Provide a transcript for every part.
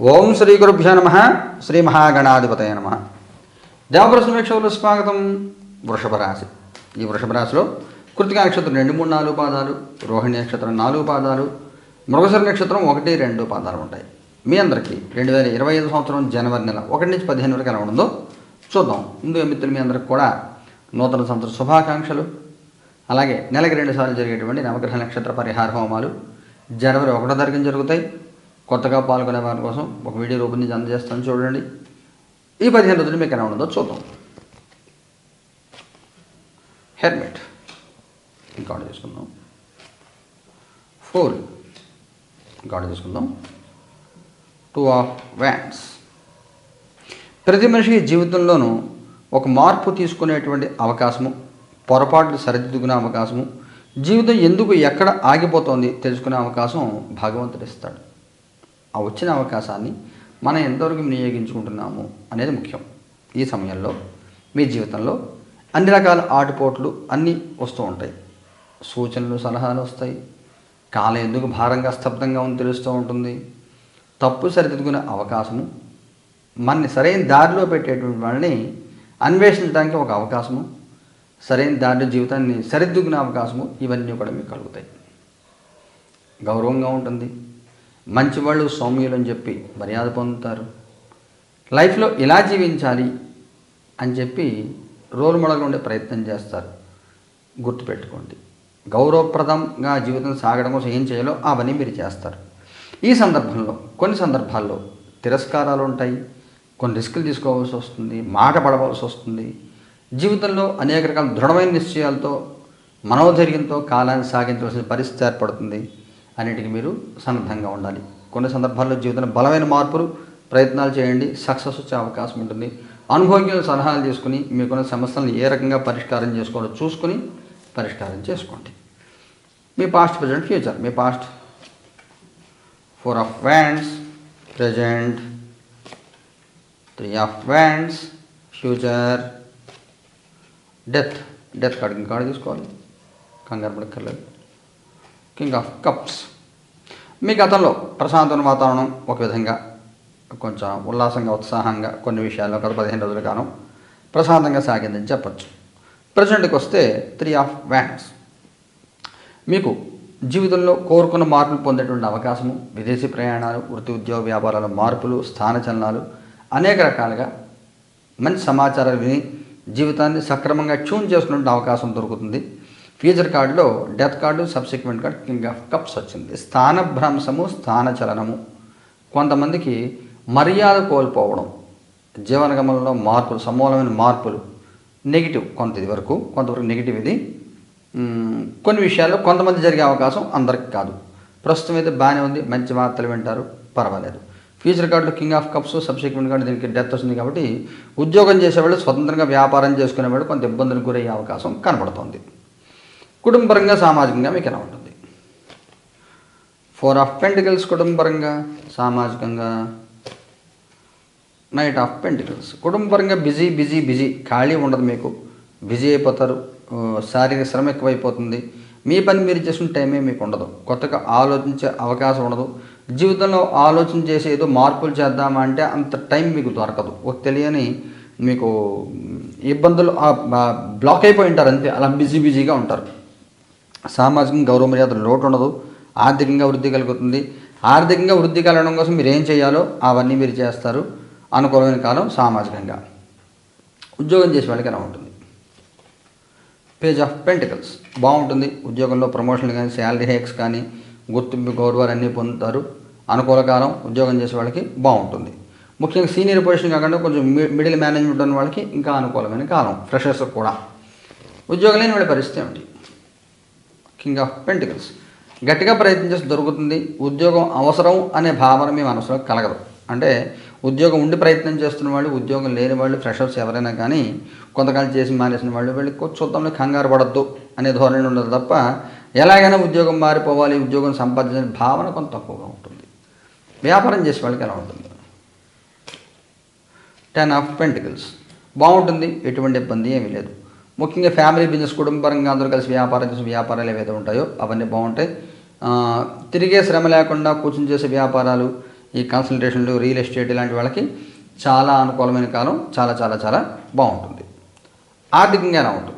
ఓం శ్రీ గురుభ్యో నమ. శ్రీ మహాగణాధిపతయ నమ. దేవప్రశ్న స్వాగతం. వృషభ రాశి. ఈ వృషభ రాశిలో కృతికా నక్షత్రం రెండు మూడు నాలుగు పాదాలు రోహిణి నక్షత్రం నాలుగు పాదాలు మృగశర నక్షత్రం ఒకటి రెండు పాదాలు ఉంటాయి. మీ అందరికీ రెండు వేల ఇరవై ఐదు సంవత్సరం జనవరి నెల ఒకటి నుంచి పదిహేను వరకు ఎలా ఉందో చూద్దాం. ముందు మిత్రులు మీ అందరికి కూడా నూతన సంవత్సర శుభాకాంక్షలు. అలాగే నెలకి రెండు సార్లు జరిగేటువంటి నవగ్రహ నక్షత్ర పరిహార హోమాలు జనవరి ఒకటో తారీఖున జరుగుతాయి. కొత్తగా పాల్గొనే వారి కోసం ఒక వీడియో రూపొందించి అందజేస్తాను. చూడండి. ఈ పదిహేను రోజులు మీకు ఎలా ఉండదో చూద్దాం. హెల్మెట్. ఇంకా ఆర్డర్ చేసుకుందాం ఫోర్. ఇంకా ఆర్డర్ చేసుకుందాం టూ ఆఫ్ వ్యాండ్స్ ప్రతి మనిషి జీవితంలోనూ ఒక మార్పు తీసుకునేటువంటి అవకాశము పొరపాట్లు సరిదిద్దుకునే అవకాశము జీవితం ఎందుకు ఎక్కడ ఆగిపోతోంది తెలుసుకునే అవకాశం భగవంతుడు ఇస్తాడు. ఆ వచ్చిన అవకాశాన్ని మనం ఎంతవరకు వినియోగించుకుంటున్నాము అనేది ముఖ్యం. ఈ సమయంలో మీ జీవితంలో అన్ని రకాల ఆటుపోట్లు అన్నీ వస్తూ ఉంటాయి. సూచనలు సలహాలు వస్తాయి. కాలం ఎందుకు భారంగా స్తబ్దంగా ఉంది తెలుస్తూ ఉంటుంది. తప్పు సరిదిద్దుకునే అవకాశము మనని సరైన దారిలో పెట్టేటువంటి వాళ్ళని అన్వేషించడానికి ఒక అవకాశము సరైన దారిలో జీవితాన్ని సరిదిద్దుకునే అవకాశము ఇవన్నీ కూడా మీకు కలుగుతాయి. గౌరవంగా ఉంటుంది. మంచి వాళ్ళు సౌమ్యులు అని చెప్పి మర్యాద పొందుతారు. లైఫ్లో ఇలా జీవించాలి అని చెప్పి రోల్ మోడల్ ఉండే ప్రయత్నం చేస్తారు. గుర్తుపెట్టుకోండి. గౌరవప్రదంగా జీవితం సాగడం కోసం ఏం చేయాలో అవన్నీ మీరు చేస్తారు. ఈ సందర్భంలో కొన్ని సందర్భాల్లో తిరస్కారాలు ఉంటాయి. కొన్ని రిస్కులు తీసుకోవాల్సి వస్తుంది. మాట పడవలసి వస్తుంది. జీవితంలో అనేక రకాల దృఢమైన నిశ్చయాలతో మనోధైర్యంతో కాలాన్ని సాగించవలసిన పరిస్థితి ఏర్పడుతుంది. అన్నిటికీ మీరు సన్నద్ధంగా ఉండాలి. కొన్ని సందర్భాల్లో జీవితంలో బలమైన మార్పులు ప్రయత్నాలు చేయండి. సక్సెస్ వచ్చే అవకాశం ఉంటుంది. అనుభవజ్ఞుల సలహాలు తీసుకుని మీకున్న సమస్యలను ఏ రకంగా పరిష్కారం చేసుకోవాలో చూసుకుని పరిష్కారం చేసుకోండి. మీ past present future me past four of wands present three of wands future death death card ఇంకా కార్డు తీసుకోవాలి. కంగారు పడక్కర్లేదు. కింగ్ ఆఫ్ కప్స్ మీ గతంలో ప్రశాంతమైన వాతావరణం ఒక విధంగా కొంచెం ఉల్లాసంగా ఉత్సాహంగా కొన్ని విషయాల్లో గత పదిహేను రోజులు కాను ప్రశాంతంగా సాగిందని చెప్పచ్చు. ప్రజెంట్కి వస్తే త్రీ ఆఫ్ వ్యాండ్స్ మీకు జీవితంలో కోరుకున్న మార్పులు పొందేటువంటి అవకాశము విదేశీ ప్రయాణాలు వృత్తి ఉద్యోగ వ్యాపారాల మార్పులు స్థాన చలనాలు అనేక రకాలుగా మంచి సమాచారాలు విని జీవితాన్ని సక్రమంగా ట్యూన్ చేసుకునే అవకాశం దొరుకుతుంది. ఫ్యూచర్ కార్డులో death card subsequent card king of cups వచ్చింది. స్థానభ్రంశము స్థాన చలనము. కొంతమందికి మర్యాద కోల్పోవడం జీవనగమనంలో మార్పులు సమూలమైన మార్పులు నెగిటివ్ కొంత ఇది వరకు కొంతవరకు నెగిటివ్ ఇది. కొన్ని విషయాల్లో కొంతమంది జరిగే అవకాశం అందరికి కాదు. ప్రస్తుతం అయితే బాగానే ఉంది మంచి వార్తలు వింటారు పర్వాలేదు. ఫ్యూచర్ కార్డులో king of cups subsequent card దీనికి డెత్ వస్తుంది కాబట్టి ఉద్యోగం చేసేవాళ్ళు స్వతంత్రంగా వ్యాపారం చేసుకునేవాళ్ళు కొంత ఇబ్బందులకు గురయ్యే అవకాశం కనబడుతోంది. కుటుంబపరంగా సామాజికంగా మీకు ఎలా ఉంటుంది? ఫోర్ ఆఫ్ పెంటికల్స్ కుటుంబపరంగా సామాజికంగా నైట్ ఆఫ్ పెంటికల్స్ కుటుంబపరంగా బిజీ బిజీ బిజీ ఖాళీ ఉండదు మీకు. బిజీ అయిపోతారు. శారీరక శ్రమ ఎక్కువైపోతుంది. మీ పని మీరు చేసిన టైమే మీకు ఉండదు. కొత్తగా ఆలోచించే అవకాశం ఉండదు. జీవితంలో ఆలోచన చేసి ఏదో మార్పులు చేద్దామా అంటే అంత టైం మీకు దొరకదు. ఒక తెలియని మీకు ఇబ్బందులు బ్లాక్ అయిపోయి ఉంటారు అంతే. అలా బిజీ బిజీగా ఉంటారు. సామాజికంగా గౌరవ మర్యాదలు లోటు ఉండదు ఆర్థికంగా వృద్ధి కలుగుతుంది. ఆర్థికంగా వృద్ధి కలగడం కోసం మీరు ఏం చేయాలో అవన్నీ మీరు చేస్తారు. అనుకూలమైన కాలం సామాజికంగా. ఉద్యోగం చేసే వాళ్ళకి ఎలా ఉంటుంది? పేజ్ ఆఫ్ పెంటికల్స్ బాగుంటుంది. ఉద్యోగంలో ప్రమోషన్లు కానీ శాలరీ హైక్స్ కానీ గుర్తింపు గౌరవాలు అన్నీ పొందుతారు. అనుకూల కాలం ఉద్యోగం చేసే వాళ్ళకి బాగుంటుంది. ముఖ్యంగా సీనియర్ పొజిషన్ కాకుండా కొంచెం మిడిల్ మేనేజ్మెంట్ ఉన్న వాళ్ళకి ఇంకా అనుకూలమైన కాలం. ఫ్రెషర్స్ కూడా. ఉద్యోగం లేని వాళ్ళ పరిస్థితి ఏమిటి? కింగ్ ఆఫ్ పెంటికల్స్ గట్టిగా ప్రయత్నించేసి దొరుకుతుంది. ఉద్యోగం అవసరం అనే భావన మీ మనసులో కలగదు. అంటే ఉద్యోగం ఉండి ప్రయత్నం చేస్తున్న వాళ్ళు ఉద్యోగం లేని వాళ్ళు ఫ్రెషర్స్ ఎవరైనా కానీ కొంతకాలం చేసి మానేసిన వాళ్ళు వెళ్ళి కొంచెం చూద్దాంలో కంగారు పడద్దు అనే ధోరణి ఉండదు తప్ప ఎలాగైనా ఉద్యోగం మారిపోవాలి ఉద్యోగం సంపాదించిన భావన కొంత తక్కువగా ఉంటుంది. వ్యాపారం చేసే వాళ్ళకి ఎలా ఉంటుంది? టెన్ ఆఫ్ పెంటికల్స్ బాగుంటుంది. ఎటువంటి ఇబ్బంది ఏమీ లేదు. ముఖ్యంగా ఫ్యామిలీ బిజినెస్ కుటుంబపరంగా అందరూ కలిసి వ్యాపారం చేసే వ్యాపారాలు ఏవైతే ఉంటాయో అవన్నీ బాగుంటాయి. తిరిగే శ్రమ లేకుండా కూర్చుని చేసే వ్యాపారాలు ఈ కన్సల్టేషన్లు రియల్ ఎస్టేట్ ఇలాంటి వాళ్ళకి చాలా అనుకూలమైన కాలం చాలా చాలా చాలా బాగుంటుంది. ఆర్థికంగా ఎలా ఉంటుంది?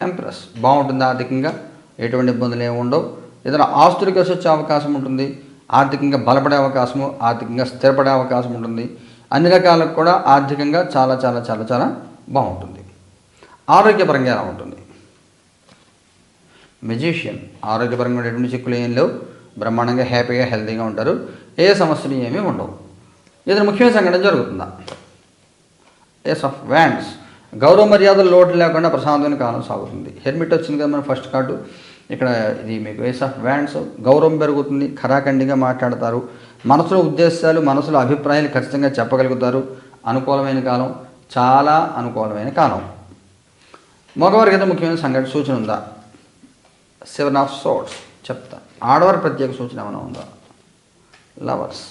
ఎంప్రెస్ బాగుంటుంది ఆర్థికంగా ఎటువంటి ఇబ్బందులు ఏమి ఉండవు. ఏదైనా ఆస్తులు కలిసి వచ్చే అవకాశం ఉంటుంది. ఆర్థికంగా బలపడే అవకాశము ఆర్థికంగా స్థిరపడే అవకాశం ఉంటుంది. అన్ని రకాలకు కూడా ఆర్థికంగా చాలా చాలా చాలా చాలా బాగుంటుంది. ఆరోగ్యపరంగా ఎలా ఉంటుంది. మెజిషియన్ ఆరోగ్యపరంగా ఉండేటువంటి చిక్కులు ఏం లేవు. బ్రహ్మాండంగా హ్యాపీగా హెల్తీగా ఉంటారు. ఏ సమస్యలు ఏమీ ఉండవు. ఏదైనా ముఖ్యమైన సంఘటన జరుగుతుందా? ఎస్ ఆఫ్ వ్యాండ్స్ గౌరవ మర్యాదలు లోటు లేకుండా ప్రశాంతమైన కాలం సాగుతుంది. హెల్మెట్ వచ్చింది కదా మన ఫస్ట్ కార్డు. ఇక్కడ ఇది మీకు ఎస్ ఆఫ్ వ్యాండ్స్ గౌరవం పెరుగుతుంది. ఖరాఖండిగా మాట్లాడతారు. మనసులో ఉద్దేశాలు మనసులో అభిప్రాయాలు ఖచ్చితంగా చెప్పగలుగుతారు. అనుకూలమైన కాలం. చాలా అనుకూలమైన కాలం. మగవారికి అయితే ముఖ్యమైన సంఘటన సూచన ఉందా? సెవెన్ ఆఫ్ సోట్స్ చెప్తా. ఆడవారి ప్రత్యేక సూచన ఏమైనా ఉందా? లవర్స్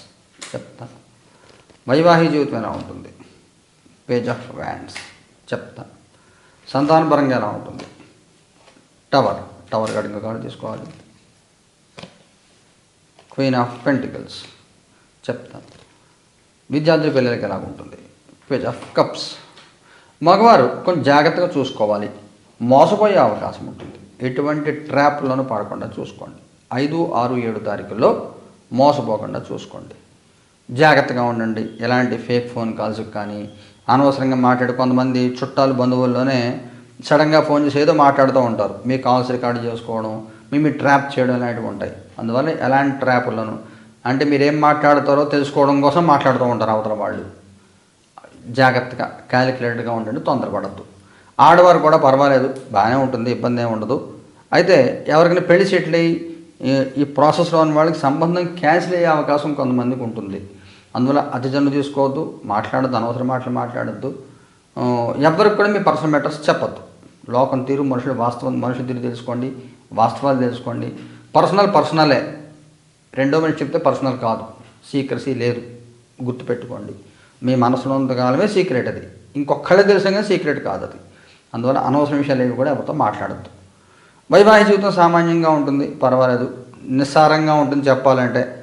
చెప్తా. వైవాహిక జీవితం ఎలా ఉంటుంది? పేజ్ ఆఫ్ వ్యాండ్స్ చెప్తా. సంతానపరంగా ఎలా ఉంటుంది? టవర్ టవర్ కడింగ్ కార్డు తీసుకోవాలి. క్వీన్ ఆఫ్ పెంటికల్స్ చెప్తా. విద్యార్థుల పిల్లలకి ఎలా ఉంటుంది? పేజ్ ఆఫ్ కప్స్ మగవారు కొంచెం జాగ్రత్తగా చూసుకోవాలి. మోసపోయే అవకాశం ఉంటుంది. ఎటువంటి ట్రాప్లను పడకుండా చూసుకోండి. ఐదు ఆరు ఏడు తారీఖుల్లో మోసపోకుండా చూసుకోండి. జాగ్రత్తగా ఉండండి. ఎలాంటి ఫేక్ ఫోన్ కాల్స్ కానీ అనవసరంగా మాట్లాడి కొంతమంది చుట్టాలు బంధువుల్లోనే సడన్గా ఫోన్ చేసి ఏదో మాట్లాడుతూ ఉంటారు. మీ కాల్స్ రికార్డు చేసుకోవడం మీ ట్రాప్ చేయడం లాంటివి ఉంటాయి. అందువల్ల ఎలాంటి ట్రాప్లను అంటే మీరు ఏం మాట్లాడతారో తెలుసుకోవడం కోసం మాట్లాడుతూ ఉంటారు అవతల వాళ్ళు. జాగ్రత్తగా క్యాలిక్యులేటెడ్గా ఉండండి తొందరపడద్దు. ఆడవారు కూడా పర్వాలేదు బాగానే ఉంటుంది ఇబ్బంది ఏమి ఉండదు. అయితే ఎవరికైనా పెళ్ళి సెటిల్ అయ్యి ఈ- ప్రాసెస్లో ఉన్న వాళ్ళకి సంబంధం క్యాన్సిల్ అయ్యే అవకాశం కొంతమందికి ఉంటుంది. అందువల్ల అతిజన్ను తీసుకోవద్దు మాట్లాడద్దు అనవసరం మాటలు మాట్లాడద్దు. ఎవరికి కూడా మీ పర్సనల్ మ్యాటర్స్ చెప్పద్దు. లోకం తీరు మనుషులు వాస్తవం మనుషుల తీరు తెలుసుకోండి వాస్తవాలు తెలుసుకోండి. పర్సనల్ పర్సనలే రెండో మనిషి చెప్తే పర్సనల్ కాదు. సీక్రసీ లేదు. గుర్తుపెట్టుకోండి. మీ మనసులో కాలమే సీక్రెట్ అది. ఇంకొకళ్ళే తెలిసంగా సీక్రెట్ కాదు అది. అందువల్ల అనవసర విషయాలు ఏవి కూడా ఎవరితో మాట్లాడద్దు. వైవాహిక జీవితం సామాన్యంగా ఉంటుంది పర్వాలేదు. నిస్సారంగా ఉంటుంది చెప్పాలంటే.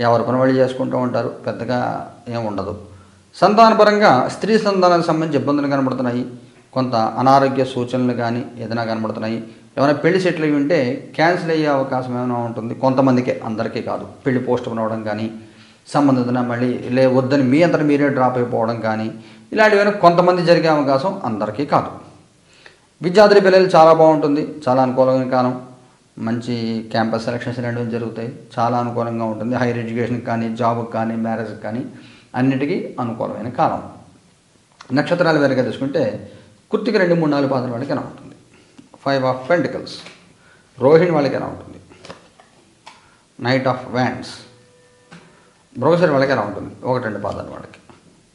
ఎవరి పని వాళ్ళు చేసుకుంటూ ఉంటారు పెద్దగా ఏం ఉండదు. సంతానపరంగా స్త్రీ సంతానానికి సంబంధించి ఇబ్బందులు కనబడుతున్నాయి. కొంత అనారోగ్య సూచనలు కానీ ఏదైనా కనబడుతున్నాయి. ఏమైనా పెళ్ళి సెటిల్ అయ్యి ఉంటే క్యాన్సిల్ అయ్యే అవకాశం ఏమైనా ఉంటుంది? కొంతమందికే అందరికీ కాదు. పెళ్ళి పోస్ట్ అవ్వడం కానీ సంబంధించిన మళ్ళీ లే వద్దని మీ అంతా మీరే డ్రాప్ అయిపోవడం కానీ ఇలాంటివైనా కొంతమంది జరిగే అవకాశం అందరికీ కాదు. విద్యార్థుల పిల్లలు చాలా బాగుంటుంది చాలా అనుకూలమైన కాలం మంచి క్యాంపస్ సెలక్షన్స్ ఇలాంటివి జరుగుతాయి చాలా అనుకూలంగా ఉంటుంది. హైయర్ ఎడ్యుకేషన్కి కానీ జాబ్కి కానీ మ్యారేజ్కి కానీ అన్నిటికీ అనుకూలమైన కాలం. నక్షత్రాలు వేరుగా తీసుకుంటే కుర్తికి రెండు మూడు నాలుగు పాత్ర వాళ్ళకి ఎలా ఉంటుంది ఫైవ్ ఆఫ్ పెంటికల్స్ రోహిణి వాళ్ళకి ఎలా ఉంటుంది నైట్ ఆఫ్ వ్యాండ్స్ బ్రౌజర్ వాళ్ళకి అలా ఉంటుంది ఒకటి రెండు పాదాలు వాళ్ళకి.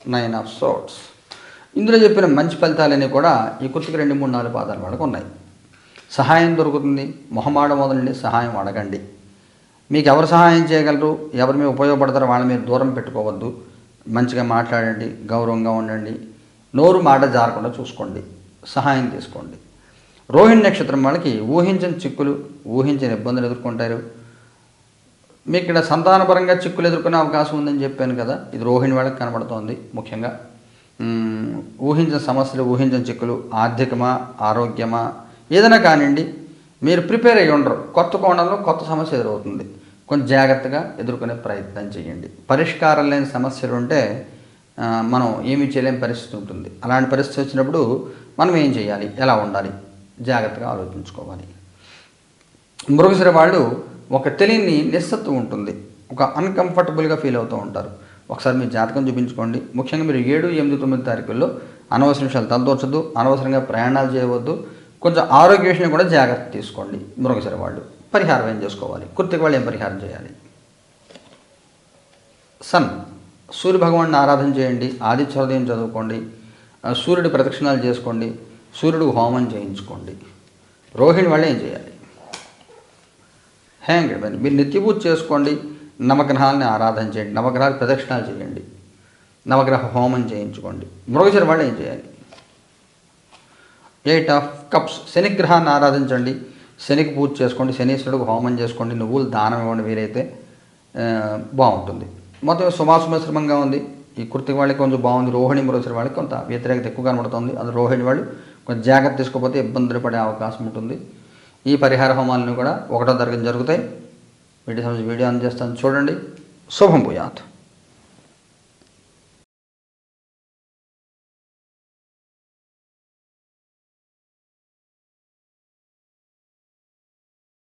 నైన్ ఆఫ్ సోట్స్ ఇందులో చెప్పిన మంచి ఫలితాలన్నీ కూడా ఈ కుర్తికి రెండు మూడు నాలుగు పాదాలు వాళ్ళకు ఉన్నాయి. సహాయం దొరుకుతుంది. మొహమాడ మొదలండి సహాయం అడగండి. మీకు ఎవరు సహాయం చేయగలరు? ఎవరు మీకు ఉపయోగపడతారో వాళ్ళ మీరు దూరం పెట్టుకోవద్దు. మంచిగా మాట్లాడండి. గౌరవంగా ఉండండి. నోరు మాట జారకుండా చూసుకోండి. సహాయం తీసుకోండి. రోహిణి నక్షత్రం వాళ్ళకి ఊహించని చిక్కులు ఊహించని ఇబ్బందులు ఎదుర్కొంటారు. మీకు ఇక్కడ సంతానపరంగా చిక్కులు ఎదుర్కొనే అవకాశం ఉందని చెప్పాను కదా ఇది రోహిణి వాళ్ళకి కనబడుతోంది ముఖ్యంగా. ఊహించిన సమస్యలు ఊహించిన చిక్కులు ఆర్థికమా ఆరోగ్యమా ఏదైనా కానివ్వండి మీరు ప్రిపేర్ అయ్యి ఉండరు. కొత్త కోణంలో కొత్త సమస్య ఎదురవుతుంది. కొంచెం జాగ్రత్తగా ఎదుర్కొనే ప్రయత్నం చేయండి. పరిష్కారం లేని సమస్యలు ఉంటే మనం ఏమీ చేయలేని పరిస్థితి ఉంటుంది. అలాంటి పరిస్థితి వచ్చినప్పుడు మనం ఏం చేయాలి? ఎలా ఉండాలి? జాగ్రత్తగా ఆలోచించుకోవాలి. మృగశిర వాళ్ళు ఒక తెలియని నిస్సత్వం ఉంటుంది. ఒక అన్కంఫర్టబుల్గా ఫీల్ అవుతూ ఉంటారు. ఒకసారి మీ జాతకం చూపించుకోండి. ముఖ్యంగా మీరు ఏడు ఎనిమిది తొమ్మిది తారీఖుల్లో అనవసర విషయాలు తలదోచద్దు అనవసరంగా ప్రయాణాలు చేయవద్దు. కొంచెం ఆరోగ్య విషయం కూడా జాగ్రత్త తీసుకోండి. మృగశిర వాళ్ళు పరిహారం ఏం చేసుకోవాలి? కుర్తికి వాళ్ళు ఏం పరిహారం చేయాలి? సన్ సూర్య భగవాన్ని ఆరాధన చేయండి. ఆదిత్యోదయం చదువుకోండి. సూర్యుడు ప్రదక్షిణాలు చేసుకోండి. సూర్యుడు హోమం చేయించుకోండి. రోహిణి వాళ్ళు ఏం చేయాలి? హ్యాంగ్ మీరు నిత్యపూజ చేసుకోండి నవగ్రహాలని ఆరాధన చేయండి నవగ్రహాలు ప్రదక్షిణాలు చేయండి నవగ్రహ హోమం చేయించుకోండి. మృగశిర వాళ్ళు ఏం చేయాలి? ఎయిట్ ఆఫ్ కప్స్ శనిగ్రహాన్ని ఆరాధించండి శనికి పూజ చేసుకోండి శనీశ్వరుడికి హోమం చేసుకోండి నువ్వులు దానం ఇవ్వండి వీలైతే బాగుంటుంది. మొత్తం సుమాసుమిశ్రమంగా ఉంది. ఈ కృతిక వాళ్ళకి కొంచెం బాగుంది రోహిణి మరోసారి వాళ్ళకి కొంత వ్యతిరేకత ఎక్కువ కనబడుతుంది. అది రోహిణి వాళ్ళు కొంచెం జాగ్రత్త తీసుకోకపోతే ఇబ్బందులు పడే అవకాశం ఉంటుంది. ఈ పరిహార హోమాలను కూడా ఒకటో తరగతి జరుగుతాయి. వీడియో వీడియో అందజేస్తాను. చూడండి. శుభం భూయాత్.